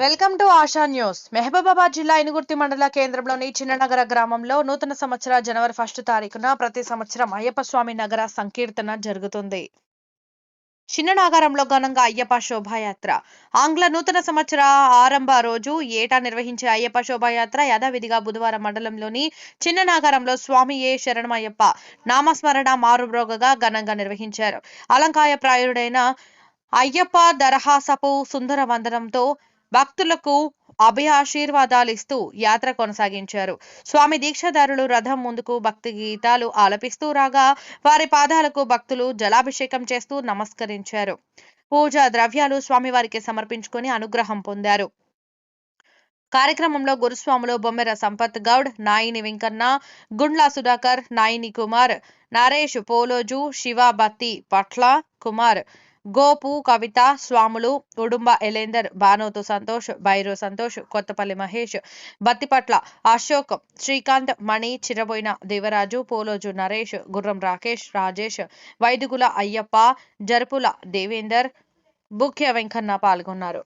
Welcome to Asha news. Mahabubabad జిల్లా ఇనుగుర్తి మండల కేంద్రంలోని చిన్ననగర గ్రామంలో నూతన సంవత్సర జనవరి ఫస్ట్ తారీఖున ప్రతి సంవత్సరం అయ్యప్ప స్వామి నగర సంకీర్తన జరుగుతుంది. చిన్ననాగారంలో ఘనంగా అయ్యప్ప శోభాయాత్ర. ఆంగ్ల నూతన సంవత్సర ఆరంభ రోజు ఏటా నిర్వహించే అయ్యప్ప శోభాయాత్ర యథావిధిగా బుధవారం మండలంలోని చిన్ననాగారంలో స్వామి ఏ శరణమయ్యప్ప నామస్మరణ మారుమ్రోగగా ఘనంగా నిర్వహించారు. అలంకాయ ప్రాయుడైన అయ్యప్ప దరహాసపు సుందర వందనంతో భక్తులకు అభయ ఆశీర్వాదాలు ఇస్తూ యాత్ర కొనసాగించారు. స్వామి దీక్షాదారులు రథం ముందుకు భక్తి గీతాలు ఆలపిస్తూ రాగా వారి పాదాలకు భక్తులు జలాభిషేకం చేస్తూ నమస్కరించారు. పూజా ద్రవ్యాలు స్వామివారికి సమర్పించుకుని అనుగ్రహం పొందారు. కార్యక్రమంలో గురుస్వాములు బొమ్మెర సంపత్ గౌడ్ నాయిని వెంకన్న గుండ్లా సుధాకర్ నాయిని కుమార్ నరేష్ పోలోజు శివ బత్తి పట్ల కుమార్ గోపు కవిత స్వాములు ఉడుంబ ఎలేందర్ బానోతు సంతోష్ బైరో సంతోష్ కొత్తపల్లి మహేష్ బత్తిపట్ల అశోక్ శ్రీకాంత్ మణి చిరబోయిన దేవరాజు పోలోజు నరేష్ గుర్రం రాకేష్ రాజేష్ వైదుగుల అయ్యప్ప జరుపుల దేవేందర్ బుఖ్య వెంకన్న పాల్గొన్నారు.